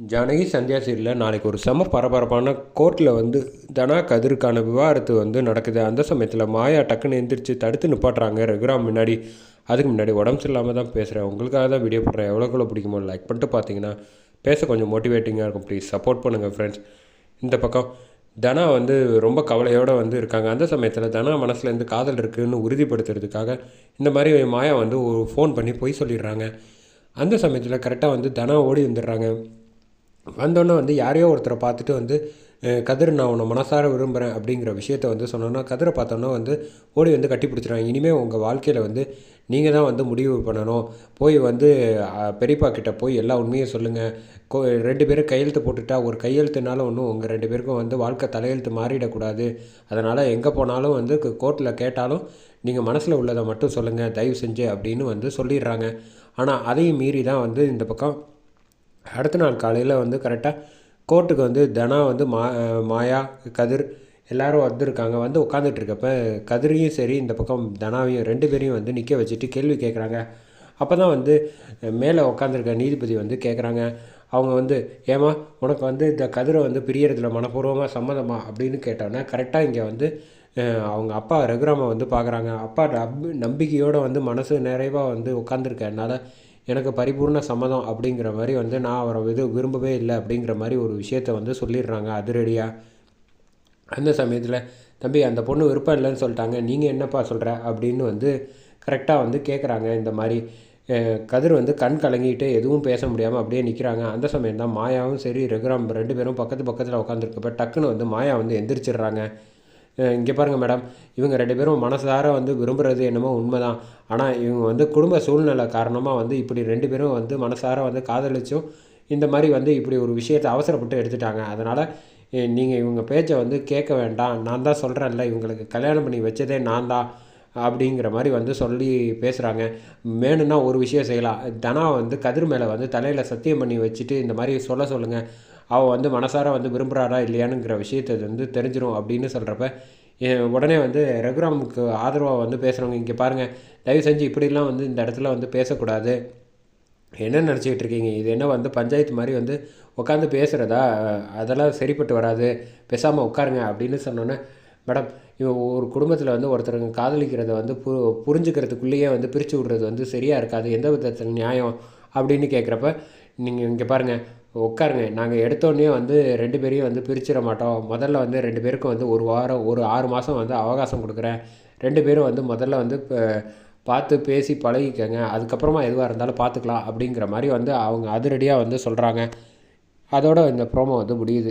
ஜானகி சந்தியா சீரியலில் நாளைக்கு ஒரு செம பரபரப்பான கோர்ட்டில் வந்து தனா கதிருக்கான விவாகரத்து வந்து நடக்குது. அந்த சமயத்தில் மாயா டக்குன்னு எந்திரிச்சு தடுத்து நிப்பாட்டுறாங்க. ரகுராம் முன்னாடி அதுக்கு முன்னாடி உடம்பு சரியில்லாமல் தான் பேசுகிறேன் உங்களுக்காக தான் வீடியோ போடுறேன். எவ்வளோக்குள்ள பிடிக்குமோ லைக் பண்ணிட்டு பார்த்தீங்கன்னா பேச கொஞ்சம் மோட்டிவேட்டிங்காக இருக்கும். ப்ளீஸ் சப்போர்ட் பண்ணுங்கள் ஃப்ரெண்ட்ஸ் இந்த பக்கம் தனா வந்து ரொம்ப கவலையோடு வந்து இருக்காங்க. அந்த சமயத்தில் தனா மனசுலேருந்து காதல் இருக்குதுன்னு உறுதிப்படுத்துறதுக்காக இந்த மாதிரி மாயா வந்து ஒரு ஃபோன் பண்ணி பொய் சொல்லிடுறாங்க. அந்த சமயத்தில் கரெக்டாக வந்து தனா ஓடி வந்துடுறாங்க. வந்தோன்னே வந்து யாரையோ ஒருத்தரை பார்த்துட்டு வந்து கதிர் நான் உன்னை மனசார விரும்புகிறேன் அப்படிங்கிற விஷயத்த வந்து சொன்னோன்னா கதிரை பார்த்தோன்னா வந்து ஓடி வந்து கட்டி பிடிச்சிடுறாங்க இனிமேல் உங்கள் வாழ்க்கையில் வந்து நீங்கள் தான் வந்து முடிவு பண்ணணும். போய் வந்து பெரியப்பா கிட்ட போய் எல்லா உண்மையும் சொல்லுங்கள் கோ ரெண்டு பேரும் கையெழுத்து போட்டுட்டா ஒரு கையெழுத்துனாலும் ஒன்றும் உங்கள் ரெண்டு பேருக்கும் வந்து வாழ்க்கை தலையெழுத்து மாறிடக்கூடாது. அதனால் எங்கே போனாலும் வந்து கோர்ட்டில் கேட்டாலும் நீங்கள் மனசில் உள்ளதை மட்டும் சொல்லுங்கள் தயவு செஞ்சு அப்படின்னு வந்து சொல்லிடுறாங்க. ஆனால் அதையும் மீறி தான் வந்து இந்த பக்கம் அடுத்த நாள் காலையில் வந்து கரெக்டாக கோர்ட்டுக்கு வந்து தனா வந்து மா மாயா கதிர் எல்லோரும் வந்திருக்காங்க. வந்து உட்காந்துட்ருக்கப்ப கதிரையும் சரி இந்த பக்கம் தனாவையும் ரெண்டு பேரையும் வந்து நிற்க வச்சுட்டு கேள்வி கேட்குறாங்க அப்போ தான் வந்து மேலே உட்காந்துருக்க நீதிபதி வந்து கேட்குறாங்க அவங்க வந்து ஏமா உனக்கு வந்து இந்த கதிரை வந்து பிரியறதுல மனப்பூர்வமாக சம்மதமா அப்படின்னு கேட்டோன்னே கரெக்டாக இங்கே வந்து அவங்க அப்பா ரகுராமை வந்து பார்க்குறாங்க அப்பா நம்பிக்கையோடு வந்து மனசு நிறைவாக வந்து உட்காந்துருக்கனால எனக்கு பரிபூர்ண சம்மதம் அப்படிங்கிற மாதிரி வந்து நான் அவரை இது விரும்பவே இல்லை அப்படிங்கிற மாதிரி ஒரு விஷயத்த வந்து சொல்லிடுறாங்க அதிரடியாக அந்த சமயத்தில் தம்பி அந்த பொண்ணு விருப்பம் இல்லைன்னு சொல்லிட்டாங்க. நீங்கள் என்னப்பா சொல்கிற அப்படின்னு வந்து கரெக்டாக வந்து கேட்குறாங்க இந்த மாதிரி. கதிர் வந்து கண் கலங்கிட்டு எதுவும் பேச முடியாமல் அப்படியே நிற்கிறாங்க அந்த சமயம் தான் மாயாவும் சரி ரகுராம் ரெண்டு பேரும் பக்கத்து பக்கத்தில் உட்காந்துருக்கப்ப டக்குன்னு வந்து மாயா வந்து எந்திரிச்சிடுறாங்க. இங்கே பாருங்கள் மேடம் இவங்க ரெண்டு பேரும் மனசார வந்து விரும்புகிறது என்னமோ உண்மை தான் ஆனால் இவங்க வந்து குடும்ப சூழ்நிலை காரணமாக வந்து இப்படி ரெண்டு பேரும் வந்து மனசார வந்து காதலிச்சும் இந்த மாதிரி வந்து இப்படி ஒரு விஷயத்தை அவசரப்பட்டு எடுத்துட்டாங்க. அதனால் நீங்கள் இவங்க பேச்சை வந்து கேட்க வேண்டாம். நான் தான் சொல்கிறேன்ல இவங்களுக்கு கல்யாணம் பண்ணி வச்சதே நான் தான் அப்படிங்கிற மாதிரி வந்து சொல்லி பேசுகிறாங்க வேணும்னா ஒரு விஷயம் செய்யலாம். தனா வந்து கதிர் மேலே வந்து தலையில் சத்தியம் பண்ணி வச்சுட்டு இந்த மாதிரி சொல்ல சொல்லுங்கள் அவள் வந்து மனசார வந்து விரும்புகிறாரா இல்லையானுங்கிற விஷயத்தை வந்து தெரிஞ்சிடும் அப்படின்னு சொல்கிறப்ப உடனே வந்து ரகுராமுக்கு ஆதரவாக வந்து பேசுகிறவங்க இங்கே பாருங்கள் தயவு செஞ்சு இப்படிலாம் வந்து இந்த இடத்துல வந்து பேசக்கூடாது. என்ன நினச்சிக்கிட்டு இருக்கீங்க? இது என்ன வந்து பஞ்சாயத்து மாதிரி வந்து உட்காந்து பேசுகிறதா அதெல்லாம் சரிப்பட்டு வராது. பேசாமல் உட்காருங்க அப்படின்னு சொன்னோன்னே மேடம் இவன் ஒரு குடும்பத்தில் வந்து ஒருத்தருங்க காதலிக்கிறத வந்து பு புரிஞ்சுக்கிறதுக்குள்ளேயே வந்து பிரித்து விட்றது வந்து சரியாக இருக்காது. எந்த விதத்தில் நியாயம்? அப்படின்னு கேட்குறப்ப நீங்கள் இங்கே பாருங்கள் உட்காருங்க. நாங்கள் எடுத்தோடனே வந்து ரெண்டு பேரையும் வந்து பிரிச்சிட மாட்டோம். முதல்ல வந்து ரெண்டு பேருக்கும் வந்து ஒரு வாரம் ஒரு ஆறு மாதம் வந்து அவகாசம் கொடுக்குறேன். ரெண்டு பேரும் வந்து முதல்ல வந்து பார்த்து பேசி பழகிக்கங்க. அதுக்கப்புறமா எதுவாக இருந்தாலும் பார்த்துக்கலாம் அப்படிங்கிற மாதிரி வந்து அவங்க அதிரடியாக வந்து சொல்கிறாங்க அதோட இந்த ப்ரோமோ வந்து முடியுது.